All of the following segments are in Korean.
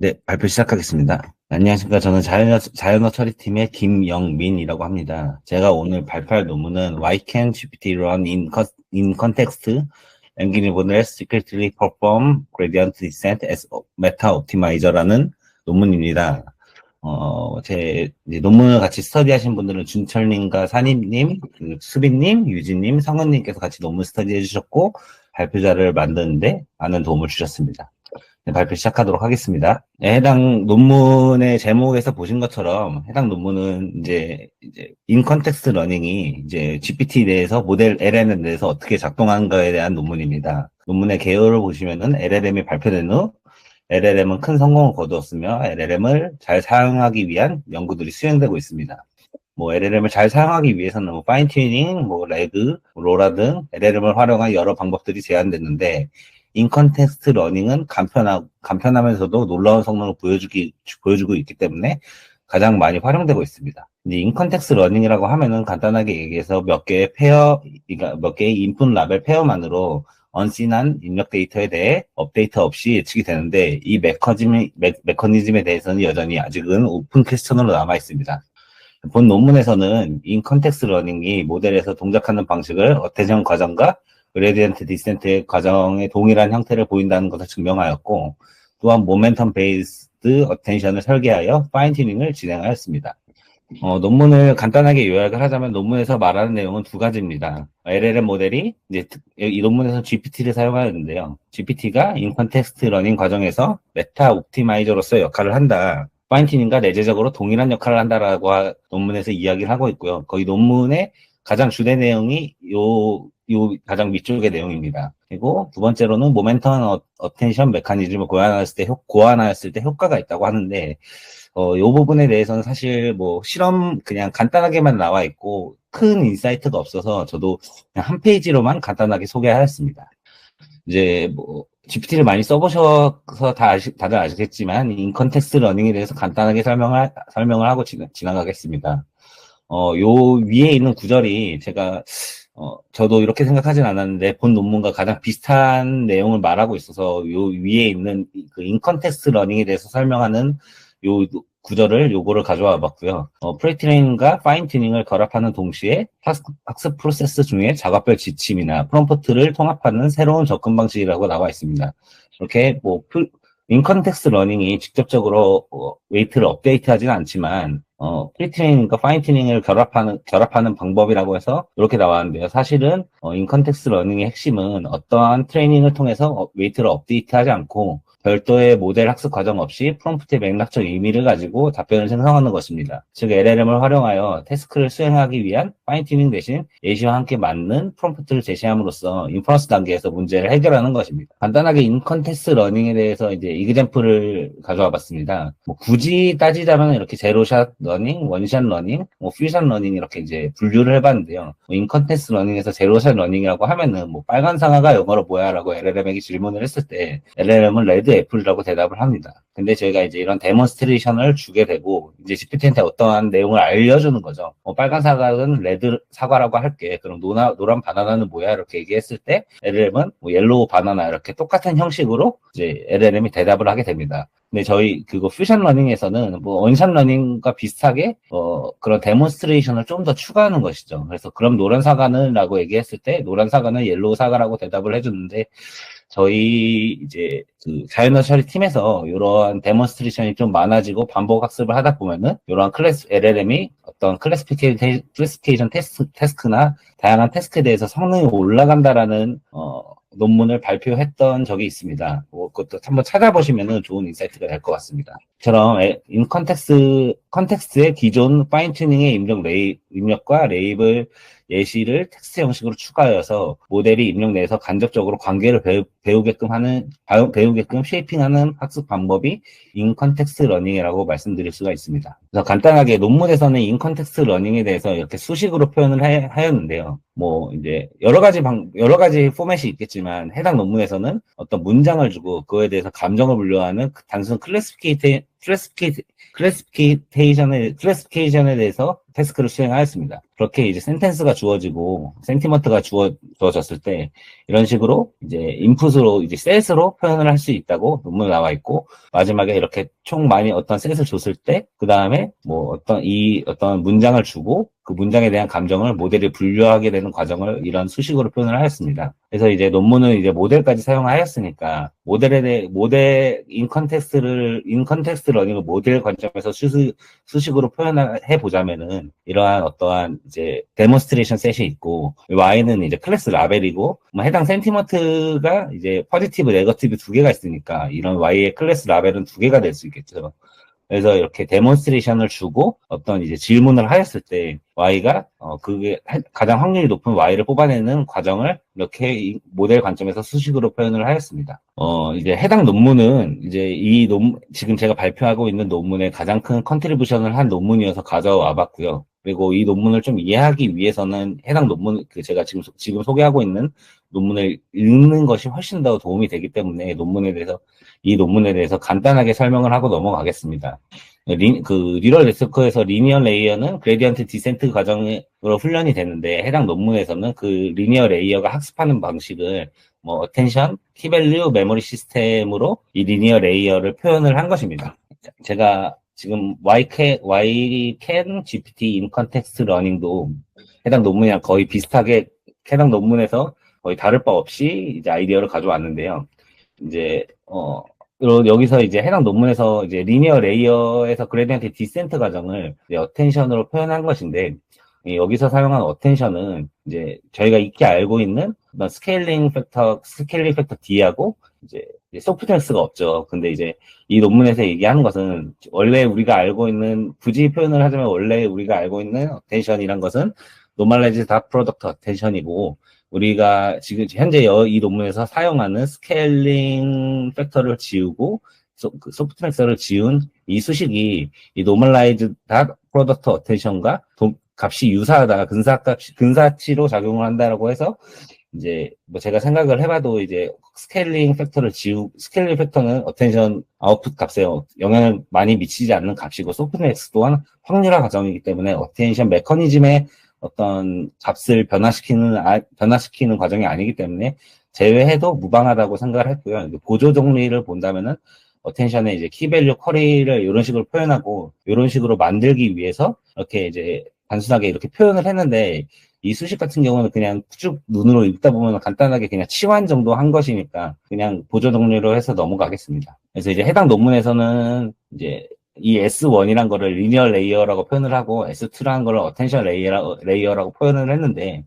네, 발표 시작하겠습니다. 안녕하십니까. 저는 자연어, 자연어 처리팀의 김영민이라고 합니다. 제가 오늘 발표할 논문은 Why can GPT run in, in context engine secretly perform gradient descent as meta optimizer라는 논문입니다. 어, 제 이제 논문을 같이 스터디하신 분들은 준철님과 산임님, 그 수빈님, 유진님, 성은님께서 같이 논문 스터디해 주셨고 발표자를 만드는데 많은 도움을 주셨습니다. 네, 발표 시작하도록 하겠습니다. 네, 해당 논문의 제목에서 보신 것처럼 해당 논문은 이제 이제 인컨텍스트 러닝이 이제 GPT 내에서 모델 LLM 내에서 어떻게 작동하는가에 대한 논문입니다. 논문의 개요를 보시면은 LLM이 발표된 후 LLM은 큰 성공을 거두었으며 LLM을 잘 사용하기 위한 연구들이 수행되고 있습니다. 뭐 LLM을 잘 사용하기 위해서는 뭐 파인 튜닝, 뭐 레그, 로라 등 LLM을 활용한 여러 방법들이 제안됐는데 인컨텍스트 러닝은 간편하, 간편하면서도 놀라운 성능을 보여주기, 보여주고 있기 때문에 가장 많이 활용되고 있습니다. 인컨텍스트 러닝이라고 하면은 간단하게 얘기해서 몇 개의 페어, 그러니까 몇 개의 인풋 라벨 페어만으로 언씬한 입력 데이터에 대해 업데이트 없이 예측이 되는데 이 메커니즘이, 메, 메커니즘에 대해서는 여전히 아직은 오픈 퀘스천으로 남아 있습니다. 본 논문에서는 인컨텍스트 러닝이 모델에서 동작하는 방식을 어테전 과정과 그레디언트 디센트의 과정의 동일한 형태를 보인다는 것을 증명하였고 또한 모멘텀 베이스드 어텐션을 설계하여 파인 튜닝을 진행하였습니다. 어, 논문을 간단하게 요약을 하자면 논문에서 말하는 내용은 두 가지입니다. LLM 모델이 이제 특- 이 논문에서 GPT를 사용하였는데요. GPT가 인컨텍스트 러닝 과정에서 메타 옵티마이저로서 역할을 한다. 파인튜닝과 내재적으로 동일한 역할을 한다라고 하- 논문에서 이야기를 하고 있고요. 거의 논문의 가장 주된 내용이 요, 요 가장 밑쪽의 내용입니다. 그리고 두 번째로는 모멘텀 어, 어텐션 메커니즘을 고안하였을 때, 효, 고안하였을 때 효과가 있다고 하는데, 어, 요 부분에 대해서는 사실 뭐 실험 그냥 간단하게만 나와 있고, 큰 인사이트가 없어서 저도 한 페이지로만 간단하게 소개하였습니다. 이제 뭐 GPT를 많이 써보셔서 다 아시, 다들 아시겠지만 인컨텍스트 러닝에 대해서 간단하게 설명을 설명을 하고 지나, 지나가겠습니다. 어, 요 위에 있는 구절이 제가 어, 저도 이렇게 생각하진 않았는데 본 논문과 가장 비슷한 내용을 말하고 있어서 요 위에 있는 그 인컨텍스트 러닝에 대해서 설명하는 요 구절을 요거를 가져와 봤고요. 어, 프레트레인과 파인 튜닝을 결합하는 동시에 학습, 학습 프로세스 중에 작업별 지침이나 프롬프트를 통합하는 새로운 접근 방식이라고 나와 있습니다. 이렇게 뭐 인컨텍스트 러닝이 직접적으로 어, 웨이트를 업데이트하지는 않지만 어, 프리트레이닝과 파인튜닝을 결합하는, 결합하는 방법이라고 해서 이렇게 나왔는데요. 사실은, 어, 인컨텍스트 러닝의 핵심은 어떠한 트레이닝을 통해서 어, 웨이트를 업데이트하지 않고 별도의 모델 학습 과정 없이 프롬프트의 맥락적 의미를 가지고 답변을 생성하는 것입니다. 즉, LLM을 활용하여 태스크를 수행하기 위한 파인튜닝 대신 예시와 함께 맞는 프롬프트를 제시함으로써 인퍼런스 단계에서 문제를 해결하는 것입니다. 간단하게 인컨텍스트 러닝에 대해서 이제 이그젠플을 가져와 봤습니다. 뭐 굳이 따지자면 이렇게 제로샷 러닝, 원샷 러닝, 뭐 퓨전 러닝 이렇게 이제 분류를 해봤는데요. 뭐 인컨텍스트 러닝에서 제로샷 러닝이라고 하면은 뭐 빨간 상아가 영어로 뭐야라고 LLM에게 질문을 했을 때 LLM은 레드 애플이라고 대답을 합니다. 근데 저희가 이제 이런 데몬스트레이션을 주게 되고 이제 GPT한테 어떠한 내용을 알려주는 거죠. 뭐 빨간 사과는 레드 사과라고 할게. 그럼 노나, 노란 바나나는 뭐야? 이렇게 얘기했을 때 LLM은 뭐 옐로우 바나나 이렇게 똑같은 형식으로 이제 LLM이 대답을 하게 됩니다. 근데 저희 그거 퓨전 러닝에서는 뭐 원샷 러닝과 비슷하게 어 그런 데몬스트레이션을 좀 더 추가하는 것이죠. 그래서 그럼 노란 사과는라고 얘기했을 때 노란 사과는 옐로우 사과라고 대답을 해주는데 저희 이제 그 자연어 처리 팀에서 이러한 데몬스트레이션이 좀 많아지고 반복 학습을 하다 보면은 이러한 클래스 LLM이 어떤 클래스피케이션 테스트 테스크나 다양한 태스크에 대해서 성능이 올라간다라는 어 논문을 발표했던 적이 있습니다. 뭐 그것도 한번 찾아보시면은 좋은 인사이트가 될 것 같습니다. 처럼 인컨텍스 컨텍스트의 기존 파인 튜닝의 입력 레이 입력과 레이블 예시를 텍스트 형식으로 추가하여서 모델이 입력 내에서 간접적으로 관계를 배우, 배우 게끔 하는 배우게끔 쉐이핑하는 학습 방법이 인컨텍스트 러닝이라고 말씀드릴 수가 있습니다. 그래서 간단하게 논문에서는 인컨텍스트 러닝에 대해서 이렇게 수식으로 표현을 하, 하였는데요. 뭐 이제 여러 가지 방 여러 가지 포맷이 있겠지만 해당 논문에서는 어떤 문장을 주고 그거에 대해서 감정을 분류하는 그 단순 클래스피케이트 클래스피케이트 클래스피케이션에 클래스피케이션에 대해서 태스크를 수행하였습니다. 그렇게 이제 센텐스가 주어지고 센티먼트가 주어, 주어졌을 때 이런 식으로 이제 인풋으로 이제 셋으로 표현을 할 수 있다고 논문에 나와 있고 마지막에 이렇게 총 많이 어떤 셋을 줬을 때 그 다음에 뭐 어떤 이 어떤 문장을 주고 그 문장에 대한 감정을 모델이 분류하게 되는 과정을 이런 수식으로 표현을 하였습니다. 그래서 이제 논문은 이제 모델까지 사용하였으니까 모델에 대해 모델 인 컨텍스트를 인 컨텍스트 러닝을 모델 관점에서 수식, 수식으로 표현해 보자면은 이러한 어떠한 이제 데몬스트레이션 셋이 있고 Y는 이제 클래스 라벨이고 뭐 해당 센티먼트가 이제 포지티브, 네거티브 두 개가 있으니까 이런 Y의 클래스 라벨은 두 개가 될 수 있겠죠. 그래서 이렇게 데몬스트레이션을 주고 어떤 이제 질문을 하였을 때 Y가 어 그게 가장 확률이 높은 Y를 뽑아내는 과정을 이렇게 이 모델 관점에서 수식으로 표현을 하였습니다. 어 이제 해당 논문은 이제 이 논 지금 제가 발표하고 있는 논문의 가장 큰 컨트리뷰션을 한 논문이어서 가져와 봤고요. 그리고 이 논문을 좀 이해하기 위해서는 해당 논문 그 제가 지금 소- 지금 소개하고 있는 논문을 읽는 것이 훨씬 더 도움이 되기 때문에 논문에 대해서 이 논문에 대해서 간단하게 설명을 하고 넘어가겠습니다. 리, 그 리럴 네트워크에서 리니어 레이어는 그레디언트 디센트 과정으로 훈련이 되는데 해당 논문에서는 그 리니어 레이어가 학습하는 방식을 뭐 어텐션, 키밸류, 메모리 시스템으로 이 리니어 레이어를 표현을 한 것입니다. 자, 제가 지금 YCAN, YCAN GPT in Context Learning도 해당 논문이랑 거의 비슷하게 해당 논문에서 거의 다를 바 없이 이제 아이디어를 가져왔는데요. 이제 어 요- 여기서 이제 해당 논문에서 이제 리니어 레이어에서 그레디언트 디센트 과정을 어텐션으로 표현한 것인데 이 여기서 사용한 어텐션은 이제 저희가 익히 알고 있는 스케일링 팩터 스케일링 팩터 D하고 이제 소프트넥스가 없죠. 근데 이제 이 논문에서 얘기하는 것은 원래 우리가 알고 있는 굳이 표현을 하자면 원래 우리가 알고 있는 어텐션이란 것은 노멀라이즈 다 프로덕트 어텐션이고 우리가 지금 현재 여- 이 논문에서 사용하는 스케일링 팩터를 지우고 소, 그 소프트맥스를 지운 이 수식이 이 노멀라이즈 다 프로덕트 어텐션과 도- 값이 유사하다 근사값 근사치로 작용을 한다라고 해서 이제 뭐 제가 생각을 해봐도 이제 스케일링 팩터를 지우 스케일링 팩터는 어텐션 아웃풋 값에 영향을 많이 미치지 않는 값이고 소프트맥스 또한 확률화 과정이기 때문에 어텐션 메커니즘의 어떤 값을 변화시키는 아- 변화시키는 과정이 아니기 때문에 제외해도 무방하다고 생각을 했고요. 보조 정리를 본다면은 어텐션의 이제 키밸류 쿼리를 이런 식으로 표현하고 이런 식으로 만들기 위해서 이렇게 이제 단순하게 이렇게 표현을 했는데 이 수식 같은 경우는 그냥 쭉 눈으로 읽다 보면 간단하게 그냥 치환 정도 한 것이니까 그냥 보조 정리로 해서 넘어가겠습니다. 그래서 이제 해당 논문에서는 이제 이 S1이란 거를 리니어 레이어라고 표현을 하고 S2라는 거를 어텐션 레이어, 레이어라고 표현을 했는데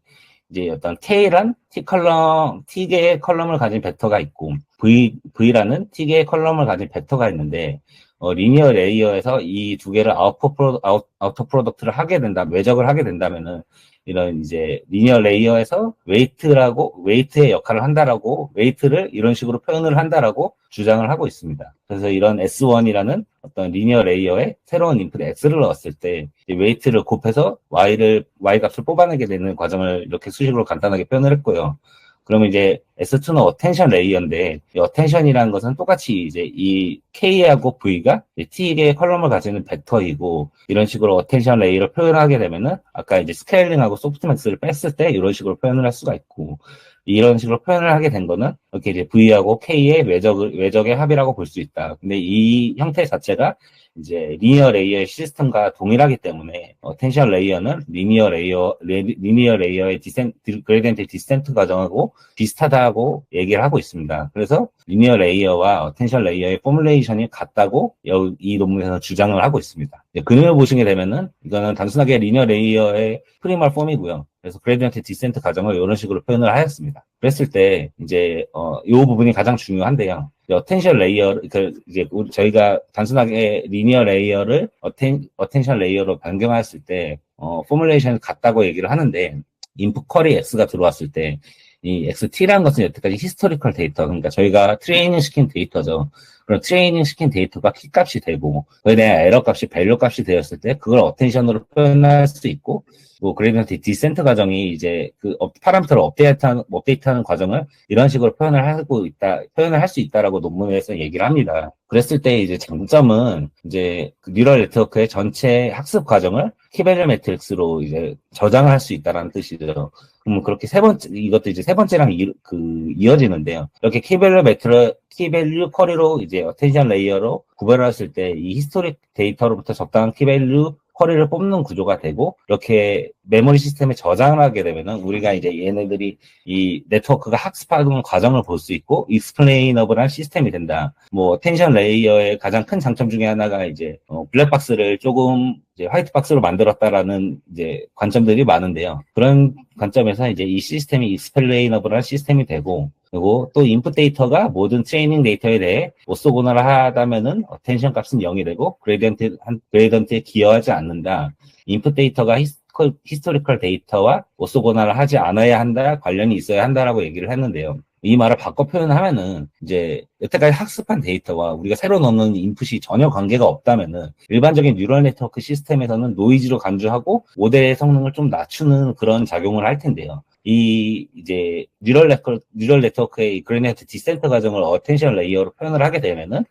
이제 어떤 K란 T 컬럼, T개의 컬럼을 가진 벡터가 있고 V, V라는 T개의 컬럼을 가진 벡터가 있는데 어, 리니어 레이어에서 이 두 개를 아웃포 프로, 아웃, 아우터 프로덕트를 하게 된다, 외적을 하게 된다면은 이런 이제 리니어 레이어에서 웨이트라고 웨이트의 역할을 한다라고 웨이트를 이런 식으로 표현을 한다라고 주장을 하고 있습니다. 그래서 이런 S1이라는 어떤 리니어 레이어에 새로운 인풋 X를 넣었을 때이 웨이트를 곱해서 Y를 Y 값을 뽑아내게 되는 과정을 이렇게 수식으로 간단하게 표현을 했고요. 그러면 이제 S2는 어텐션 레이어인데 이 어텐션이라는 것은 똑같이 이제 이 K하고 V가 T의 컬럼을 가지는 벡터이고 이런 식으로 어텐션 레이어를 표현하게 되면은 아까 이제 스케일링하고 소프트맥스를 뺐을 때 이런 식으로 표현을 할 수가 있고 이런 식으로 표현을 하게 된 거는 이렇게 이제 V하고 K의 외적을 외적의 합이라고 볼 수 있다. 근데 이 형태 자체가 이제 리니어 레이어의 시스템과 동일하기 때문에 어, 텐션 레이어는 리니어 레이어 레, 리니어 레이어의 디센 그레디언트 디센트 과정하고 비슷하다 고 얘기를 하고 있습니다. 그래서 리니어 레이어와 어텐션 레이어의 포뮬레이션이 같다고 여- 이 논문에서 주장을 하고 있습니다. 그림을 보시게 되면은 이거는 단순하게 리니어 레이어의 프리멀 폼이고요. 그래서 그레디언트 디센트 과정을 이런 식으로 표현을 하였습니다. 그랬을 때 이제 어, 이 부분이 가장 중요한데요. 이 어텐션 레이어 그 이제 저희가 단순하게 리니어 레이어를 어텐 어텐션 레이어로 변경했을 때 어, 포뮬레이션이 같다고 얘기를 하는데 인풋 쿼리 X가 들어왔을 때 이 XT라는 것은 여태까지 히스토리컬 데이터, 그러니까 저희가 트레이닝 시킨 데이터죠. 그럼 트레이닝 시킨 데이터가 키 값이 되고, 그에 대한 에러 값이 밸류 값이 되었을 때, 그걸 어텐션으로 표현할 수 있고, 뭐, 그레디언트 디센트 과정이 이제 그 업- 파라미터를 업데이트하는, 업데이트하는 과정을 이런 식으로 표현을 하고 있다, 표현을 할 수 있다라고 논문에서 얘기를 합니다. 그랬을 때 이제 장점은 이제 그 뉴럴 네트워크의 전체 학습 과정을 키밸류 매트릭스로 이제 저장을 할수 있다라는 뜻이죠. 그러면 그렇게 세 번째 이것도 이제 세 번째랑 이, 그 이어지는데요. 이렇게 키밸류 매트를 키밸류 쿼리로 이제 어텐션 레이어로 구별을 했을 때 이 히스토릭 데이터로부터 적당한 키밸류 쿼리를 뽑는 구조가 되고 이렇게 메모리 시스템에 저장을 하게 되면은 우리가 이제 얘네들이 이 네트워크가 학습하는 과정을 볼 수 있고 익스플레이너블한 시스템이 된다. 뭐 텐션 레이어의 가장 큰 장점 중에 하나가 이제 어, 블랙박스를 조금 이제 화이트박스로 만들었다라는 이제 관점들이 많은데요. 그런 관점에서 이제 이 시스템이 익스플레이너블한 시스템이 되고 그리고 또 인풋 데이터가 모든 트레이닝 데이터에 대해 오소고나를 하다면은 어텐션 값은 0이 되고 그레디언트 한 그레디언트에 기여하지 않는다. 인풋 데이터가 히스토, 히스토리컬 데이터와 오소고나를 하지 않아야 한다, 관련이 있어야 한다라고 얘기를 했는데요. 이 말을 바꿔 표현하면은 이제 여태까지 학습한 데이터와 우리가 새로 넣는 인풋이 전혀 관계가 없다면은 일반적인 뉴럴 네트워크 시스템에서는 노이즈로 간주하고 모델의 성능을 좀 낮추는 그런 작용을 할 텐데요. 이 이제 뉴럴 네트워크 뉴럴 네트워크의 그레디언트 디센트 과정을 어텐션 레이어로 표현을 하게 되면은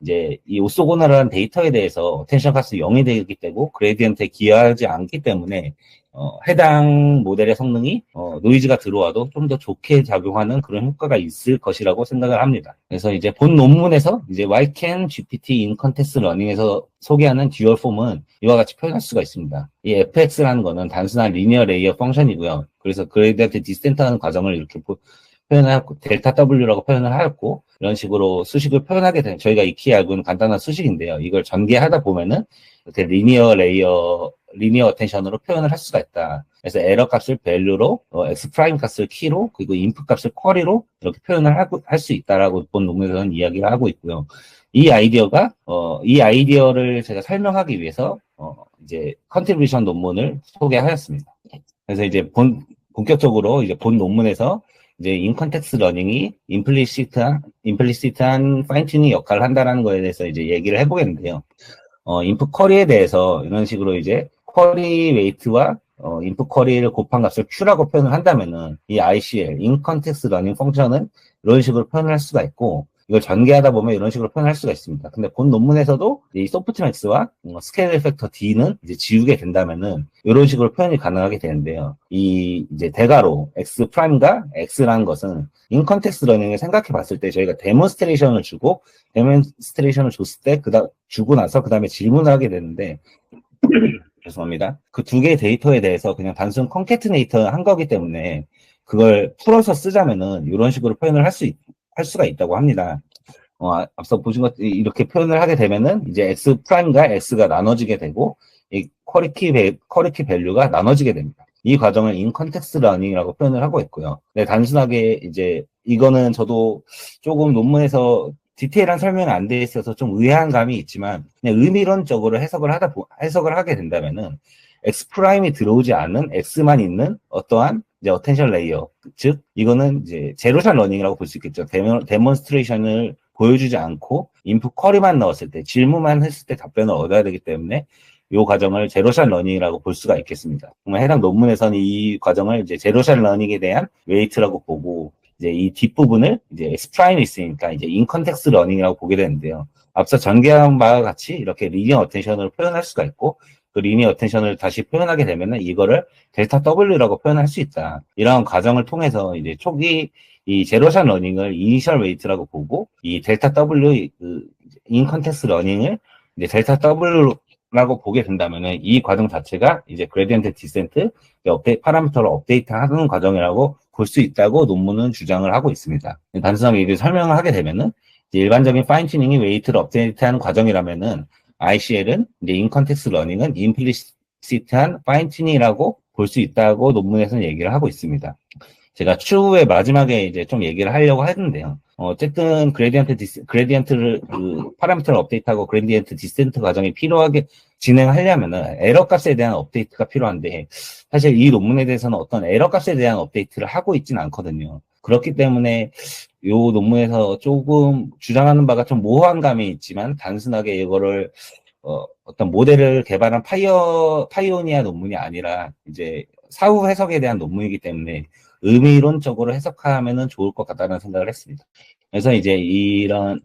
이제 이 오소고나라는 데이터에 대해서 어텐션 값이 0이 되기 때문에 그레디언트에 기여하지 않기 때문에 어, 해당 모델의 성능이 어, 노이즈가 들어와도 좀 더 좋게 작용하는 그런 효과가 있을 것이라고 생각을 합니다. 그래서 이제 본 논문에서 이제 Why can GPT in context learning에서 소개하는 듀얼 폼은 이와 같이 표현할 수가 있습니다. 이 fx라는 거는 단순한 리니어 레이어 펑션이고요. 그래서 그레디언트 디센트하는 과정을 이렇게 표현하고 델타 W라고 표현을 하였고 이런 식으로 수식을 표현하게 되는 저희가 익히 알고 있는 간단한 수식인데요. 이걸 전개하다 보면은 이렇게 리니어 레이어 리니어 어텐션으로 표현을 할 수가 있다. 그래서 에러 값을 밸류로, 어, x 프라임 값을 키로, 그리고 인풋 값을 쿼리로 이렇게 표현을 할수 있다라고 본 논문에서는 이야기를 하고 있고요. 이 아이디어가 어, 이 아이디어를 제가 설명하기 위해서 어, 이제 컨트리뷰션 논문을 소개하였습니다. 그래서 이제 본 본격적으로 이제 본 논문에서 이제 인컨텍스 러닝이 임플리시트한 임플리시트한 파인튜닝 역할을 한다라는 거에 대해서 이제 얘기를 해보겠는데요. 어, 인풋 쿼리에 대해서 이런 식으로 이제 쿼리 웨이트와 어, 인풋 쿼리를 곱한 값을 Q라고 표현을 한다면은 이 ICL, 인컨텍스 러닝 펑션은 이런 식으로 표현을 할 수가 있고 이걸 전개하다 보면 이런 식으로 표현할 수가 있습니다. 근데 본 논문에서도 이 소프트맥스와 어, 스케일 에펙터 D는 이제 지우게 된다면은 이런 식으로 표현이 가능하게 되는데요. 이 이제 대가로 X 프라임과 X라는 것은 인컨텍스 러닝을 생각해 봤을 때 저희가 데몬스트레이션을 주고 데몬스트레이션을 줬을 때 그다 주고 나서 그 다음에 질문을 하게 되는데 죄송합니다. 그 두 개의 데이터에 대해서 그냥 단순 컨캐트네이터 한 거기 때문에 그걸 풀어서 쓰자면은 이런 식으로 표현을 할 수, 할 수가 있다고 합니다. 어, 아, 앞서 보신 것 이렇게 표현을 하게 되면은 이제 x 프라임과 x가 나눠지게 되고 이 쿼리키 배, 쿼리키 밸류가 나눠지게 됩니다. 이 과정을 인 컨텍스 러닝이라고 표현을 하고 있고요. 네, 단순하게 이제 이거는 저도 조금 논문에서 디테일한 설명이 안 돼 있어서 좀 의아한 감이 있지만 그냥 의미론적으로 해석을 하다 해석을 하게 된다면은 X 프라임이 들어오지 않는 X만 있는 어떠한 이제 어텐션 레이어 즉 이거는 이제 제로샷 러닝이라고 볼 수 있겠죠. 데몬, 데몬스트레이션을 보여주지 않고 인풋 쿼리만 넣었을 때 질문만 했을 때 답변을 얻어야 되기 때문에 이 과정을 제로샷 러닝이라고 볼 수가 있겠습니다. 정말 해당 논문에서는 이 과정을 이제 제로샷 러닝에 대한 웨이트라고 보고 이제 이 뒷부분을 이제 S 프라임이 있으니까 이제 인컨텍스 러닝이라고 보게 되는데요. 앞서 전개한 바와 같이 이렇게 리니어 어텐션을 표현할 수가 있고 그 리니어 어텐션을 다시 표현하게 되면은 이거를 델타 W라고 표현할 수 있다. 이러한 과정을 통해서 이제 초기 이 제로샷 러닝을 이니셜 웨이트라고 보고 이 델타 W 그 인컨텍스 러닝을 이제 델타 W라고 보게 된다면은 이 과정 자체가 이제 그레디언트 디센트 업데이트 파라미터를 업데이트하는 과정이라고 볼 수 있다고 논문은 주장을 하고 있습니다. 단순하게 이제 설명을 하게 되면은 일반적인 파인튜닝이 웨이트를 업데이트하는 과정이라면은 ICL은 이제 인컨텍스 러닝은 임플리시트한 파인튜닝이라고 볼 수 있다고 논문에서는 얘기를 하고 있습니다. 제가 추후에 마지막에 이제 좀 얘기를 하려고 했는데요. 어, 쨌든 그레디언트 디스, 그레디언트를 그 파라미터를 업데이트하고 그레디언트 디센트 과정이 필요하게 진행하려면은 에러 값에 대한 업데이트가 필요한데 사실 이 논문에 대해서는 어떤 에러 값에 대한 업데이트를 하고 있지는 않거든요. 그렇기 때문에 요 논문에서 조금 주장하는 바가 좀 모호한 감이 있지만 단순하게 이거를 어, 어떤 모델을 개발한 파이어 파이오니아 논문이 아니라 이제 사후 해석에 대한 논문이기 때문에 의미론적으로 해석하면은 좋을 것 같다는 생각을 했습니다. 그래서 이제 이런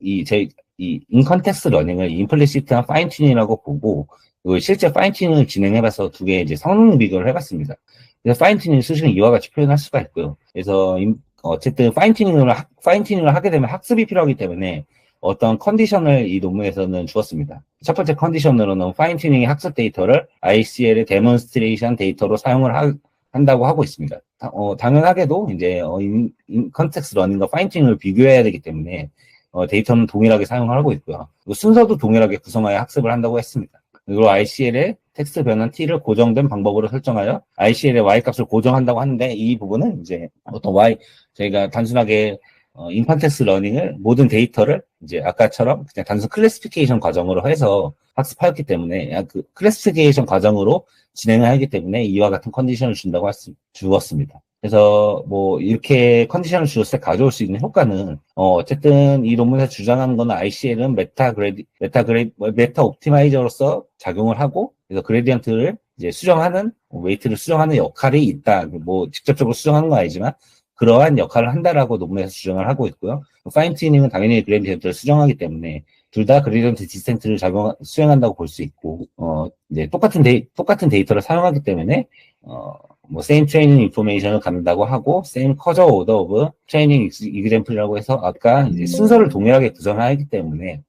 이제 이 인컨텍스 러닝을 임플리시트한 파인튜닝이라고 보고 그리고 실제 파인튜닝을 진행해봐서 두 개의 이제 성능 비교를 해봤습니다. 그래서 파인튜닝 수식은 이와 같이 표현할 수가 있고요. 그래서 임- 어쨌든 파인튜닝을 하- 파인튜닝을 하게 되면 학습이 필요하기 때문에 어떤 컨디션을 이 논문에서는 주었습니다. 첫 번째 컨디션으로는 파인튜닝의 학습 데이터를 ICL의 데몬스트레이션 데이터로 사용을 하- 한다고 하고 있습니다. 다- 어, 당연하게도 이제 어, 인, 인, 컨텍스 러닝과 파인튜닝을 비교해야 되기 때문에 어, 데이터는 동일하게 사용을 하고 있고요. 순서도 동일하게 구성하여 학습을 한다고 했습니다. 그리고 ICL의 텍스트 변환 t를 고정된 방법으로 설정하여 ICL의 y 값을 고정한다고 하는데 이 부분은 이제 어떤 y 저희가 단순하게 어, 인컨텍스 러닝을 모든 데이터를 이제 아까처럼 그냥 단순 클래시피케이션 과정으로 해서 학습하였기 때문에 야, 그 클래시피케이션 과정으로 진행을 하기 때문에 이와 같은 컨디션을 준다고 할 수, 주었습니다. 그래서 뭐 이렇게 컨디션을 주었을 때 가져올 수 있는 효과는 어 어쨌든 이 논문에서 주장하는 거는 ICL은 메타 그레디 메타 그레 메타 옵티마이저로서 작용을 하고 그래서 그레디언트를 이제 수정하는 웨이트를 수정하는 역할이 있다. 뭐 직접적으로 수정하는 건 아니지만 그러한 역할을 한다라고 논문에서 주장을 하고 있고요. 파인 튜닝은 당연히 그레디언트를 수정하기 때문에 둘 다 그레디언트 디센트를 작용 수행한다고 볼 수 있고 어 이제 똑같은 데이 똑같은 데이터를 사용하기 때문에 어 뭐 same training information을 갖는다고 하고 same causal order of training example이라고 해서 아까 이제 순서를 동일하게 구성하기 때문에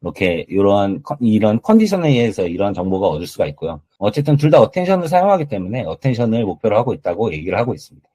이렇게 컨- 이런 컨디션에 의해서 이러한 정보가 얻을 수가 있고요. 어쨌든 둘 다 어텐션을 사용하기 때문에 어텐션을 목표로 하고 있다고 얘기를 하고 있습니다.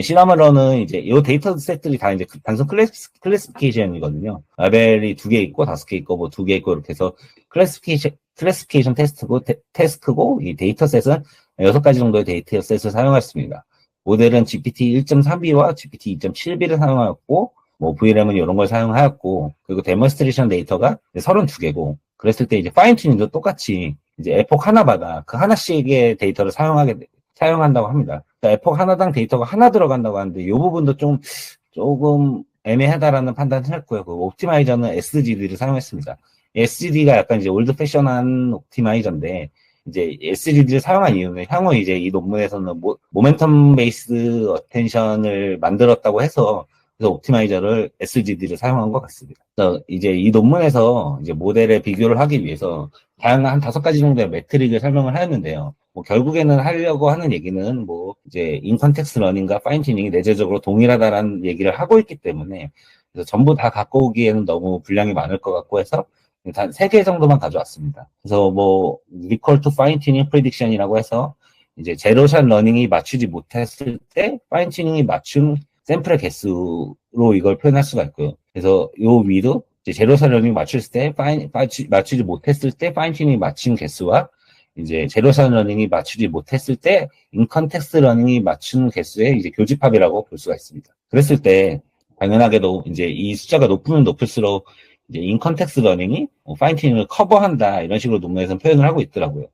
시나머러는 이제 이 데이터 셋들이 다 이제 그 단순 클래스, 클래스피케이션이거든요. 라벨이 두 개 있고 다섯 개 있고 뭐 두 개 있고 이렇게 해서 클래스피케이션 클래스피케이션 테스트고 테, 테스크고 이 데이터 셋은 여섯 가지 정도의 데이터 셋을 사용했습니다. 모델은 GPT 1.3B와 GPT 2.7B를 사용하였고 뭐 VRM은 이런 걸 사용하였고 그리고 데몬스트레이션 데이터가 32개고 그랬을 때 이제 파인 튜닝도 똑같이 이제 에폭 하나마다 그 하나씩의 데이터를 사용하게 돼- 사용한다고 합니다. 그러니까 에폭 하나당 데이터가 하나 들어간다고 하는데 이 부분도 좀 조금 애매하다라는 판단을 했고요. 그 옵티마이저는 SGD를 사용했습니다. SGD가 약간 이제 올드 패션한 옵티마이저인데 이제 SGD를 사용한 이유는 향후 이제 이 논문에서는 모, 모멘텀 베이스 어텐션을 만들었다고 해서 그래서 옵티마이저를 SGD를 사용한 것 같습니다. 이제 이 논문에서 이제 모델의 비교를 하기 위해서 다양한 한 다섯 가지 정도의 매트릭을 설명을 하였는데요. 뭐 결국에는 하려고 하는 얘기는 뭐 이제 인컨텍스 러닝과 파인튜닝이 내재적으로 동일하다라는 얘기를 하고 있기 때문에 그래서 전부 다 갖고 오기에는 너무 분량이 많을 것 같고 해서 단세 개 정도만 가져왔습니다. 그래서 뭐 리콜 투 파인튜닝 프리딕션이라고 해서 이제 제로샷 러닝이 맞추지 못했을 때 파인 튜닝이 맞춘 샘플의 개수로 이걸 표현할 수가 있고요. 그래서 요 위도 러닝 맞췄을 때 파인 맞추, 맞추지 못했을 때 파인튜닝이 맞춘 개수와 이제 제로샷 러닝이 맞추지 못했을 때 인컨텍스 러닝이 맞춘 개수의 이제 교집합이라고 볼 수가 있습니다. 그랬을 때 당연하게도 이제 이 숫자가 높으면 높을수록 이제 인컨텍스 러닝이 뭐 파인튜닝을 커버한다 이런 식으로 논문에서 표현을 하고 있더라고요.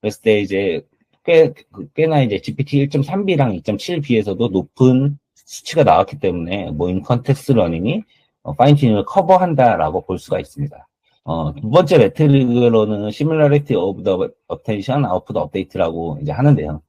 그랬을 때 이제 꽤 그- 꽤나 이제 GPT 1.3B랑 2.7B에서도 높은 수치가 나왔기 때문에 뭐 인컨텍스 러닝이 어, 파인튜닝을 커버한다라고 볼 수가 있습니다. 어, 두 번째 매트릭으로는 similarity of the attention output update라고 이제 하는데요.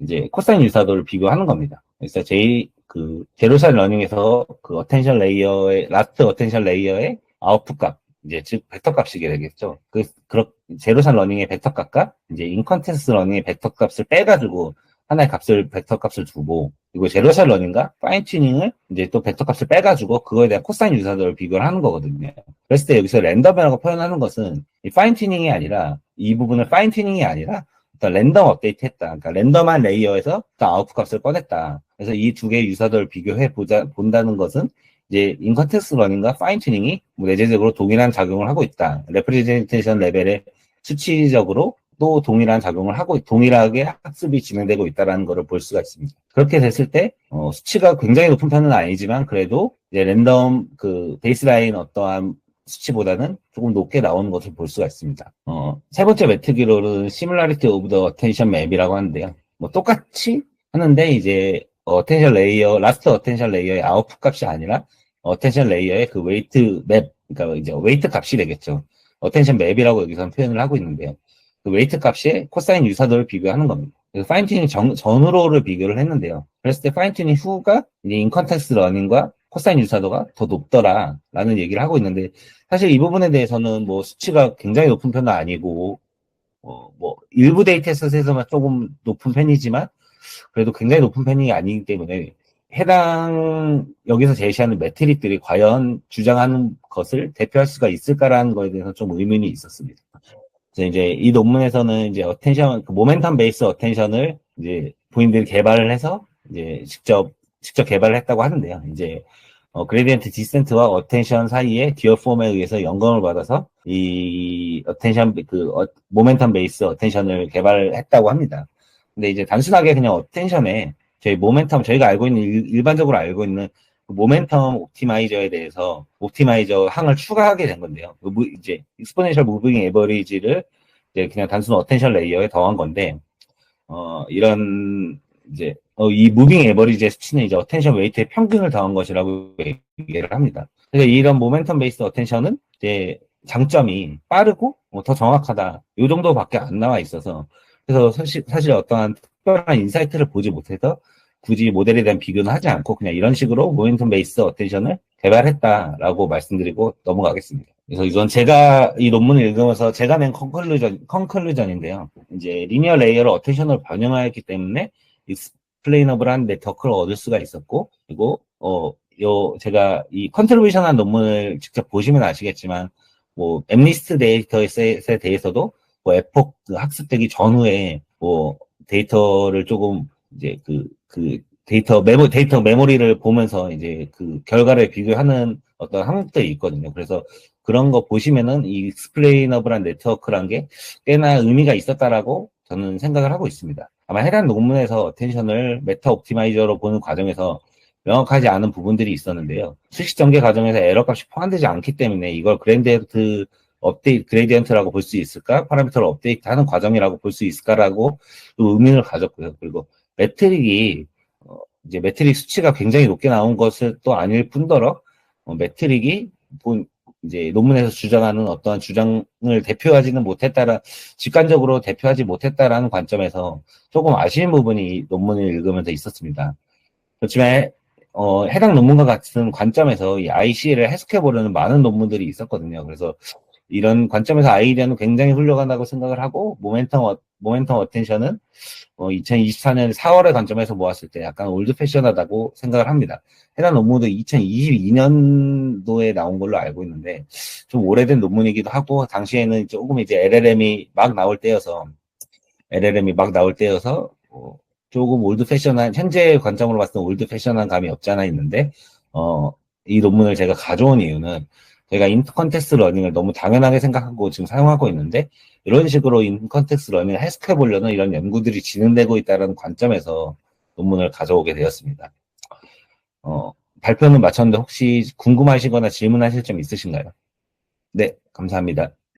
이제 코사인 유사도를 비교하는 겁니다. 그래서 제이 그 제로샷 러닝에서 그 어텐션 레이어의 라스트 어텐션 레이어의 아웃풋 값 이제 즉 벡터 값이게 되겠죠. 그 그렇 제로샷 러닝의 벡터 값과 이제 인컨텍스 러닝의 벡터 값을 빼가지고 하나의 값을 벡터 값을 두고 그리고 제로샷 러닝과 파인 튜닝을 이제 또 벡터 값을 빼가지고 그거에 대한 코사인 유사도를 비교를 하는 거거든요. 그랬을 때 여기서 랜덤이라고 표현하는 것은 이 파인 튜닝이 아니라 이 부분을 파인 튜닝이 아니라 어떤 랜덤 업데이트 했다. 그러니까 랜덤한 레이어에서 어떤 아웃풋 값을 꺼냈다. 그래서 이 두 개의 유사도를 비교해 보자 본다는 것은 이제 인컨텍스 러닝과 파인 튜닝이 뭐 내재적으로 동일한 작용을 하고 있다. 레프리젠테이션 레벨의 수치적으로 또 동일한 작용을 하고 동일하게 학습이 진행되고 있다라는 것을 볼 수가 있습니다. 그렇게 됐을 때 어, 수치가 굉장히 높은 편은 아니지만 그래도 이제 랜덤 그 베이스라인 어떠한 수치보다는 조금 높게 나오는 것을 볼 수가 있습니다. 어, 세 번째 매트기로는 Similarity of the Attention Map이라고 하는데요. 뭐 똑같이 하는데 이제 어텐션 레이어, 라스트 어텐션 레이어의 아웃풋 값이 아니라 어텐션 레이어의 그 웨이트 맵, 그러니까 이제 웨이트 값이 되겠죠. 어텐션 맵이라고 여기서 표현을 하고 있는데요. 그 웨이트 값에 코사인 유사도를 비교하는 겁니다. 그래서 파인 튜닝 전, 전후로를 비교를 했는데요. 그랬을 때 파인 튜닝 후가 이제 인컨텍스 러닝과 코사인 유사도가 더 높더라 라는 얘기를 하고 있는데 사실 이 부분에 대해서는 뭐 수치가 굉장히 높은 편은 아니고 어, 뭐 일부 데이터셋에서만 조금 높은 편이지만 그래도 굉장히 높은 편이 아니기 때문에 해당 여기서 제시하는 매트릭들이 과연 주장하는 것을 대표할 수가 있을까라는 거에 대해서 좀 의문이 있었습니다. 이제 이 논문에서는 이제 어텐션, 그 모멘텀 베이스 어텐션을 이제 본인들이 개발을 해서 이제 직접 직접 개발을 했다고 하는데요. 이제 어, 그레디언트 디센트와 어텐션 사이에 디어 폼에 의해서 영감을 받아서 이 어텐션 그 어, 모멘텀 베이스 어텐션을 개발했다고 합니다. 근데 이제 단순하게 그냥 어텐션에 저희 모멘텀 저희가 알고 있는 일, 반적으로 알고 있는 그 모멘텀 옵티마이저에 대해서 옵티마이저 항을 추가하게 된 건데요. 그 무, 이제 익스포넨셜 무빙 에버리지를 이제 그냥 단순 어텐션 레이어에 더한 건데 어 이런 이제 어, 이 무빙 에버리지의 수치는 이제 어텐션 웨이트의 평균을 더한 것이라고 얘기를 합니다. 그래서 이런 모멘텀 베이스 어텐션은 이제 장점이 빠르고 뭐 더 정확하다. 이 정도밖에 안 나와 있어서 그래서 사실 사실 어떠한 특별한 인사이트를 보지 못해서 굳이 모델에 대한 비교는 하지 않고 그냥 이런 식으로 모멘텀 베이스 어텐션을 개발했다라고 말씀드리고 넘어가겠습니다. 그래서 이건 제가 이 논문을 읽으면서 제가 낸 컨클루전, 컨클루전인데요. 이제 리니어 레이어를 어텐션으로 변형하였기 때문에 익스플레이너블한 네트워크를 얻을 수가 있었고, 그리고, 어, 요, 제가 이 컨트리뷰션한 논문을 직접 보시면 아시겠지만, 뭐, 엠리스트 데이터셋에 대해서도, 뭐, 에폭 그 학습되기 전후에, 뭐, 데이터를 조금, 이제 그, 그, 데이터 메모, 데이터 메모리를 보면서 이제 그 결과를 비교하는 어떤 항목들이 있거든요. 그래서 그런 거 보시면은 이 익스플레이너블한 네트워크란 게 꽤나 의미가 있었다라고 저는 생각을 하고 있습니다. 아마 해당 논문에서 어텐션을 메타 옵티마이저로 보는 과정에서 명확하지 않은 부분들이 있었는데요. 수식 전개 과정에서 에러 값이 포함되지 않기 때문에 이걸 그랜디언트 업데이트 그레디언트라고 볼 수 있을까? 파라미터를 업데이트 하는 과정이라고 볼 수 있을까라고 의문을 가졌고요. 그리고 매트릭이 어, 이제 매트릭 수치가 굉장히 높게 나온 것을 또 아닐 뿐더러 어, 매트릭이 본 이제 논문에서 주장하는 어떠한 주장을 대표하지는 못했다라 직관적으로 대표하지 못했다라는 관점에서 조금 아쉬운 부분이 논문을 읽으면서 있었습니다. 그렇지만 어, 해당 논문과 같은 관점에서 이 IC를 해석해 보려는 많은 논문들이 있었거든요. 그래서 이런 관점에서 아이디어는 굉장히 훌륭하다고 생각을 하고 모멘텀 어, 모멘텀 어텐션은 어, 2024년 4월의 관점에서 모았을 때 약간 올드 패션하다고 생각을 합니다. 해당 논문도 2022년도에 나온 걸로 알고 있는데 좀 오래된 논문이기도 하고 당시에는 조금 이제 LLM이 막 나올 때여서 LLM이 막 나올 때여서 어, 조금 올드 패션한 현재 관점으로 봤을 때 올드 패션한 감이 없지 않아 있는데 어, 이 논문을 제가 가져온 이유는 제가 인컨텍스트 러닝을 너무 당연하게 생각하고 지금 사용하고 있는데 이런 식으로 인컨텍스트 러닝을 해석해 보려는 이런 연구들이 진행되고 있다는 관점에서 논문을 가져오게 되었습니다. 어, 발표는 마쳤는데 혹시 궁금하시거나 질문하실 점 있으신가요? 네, 감사합니다.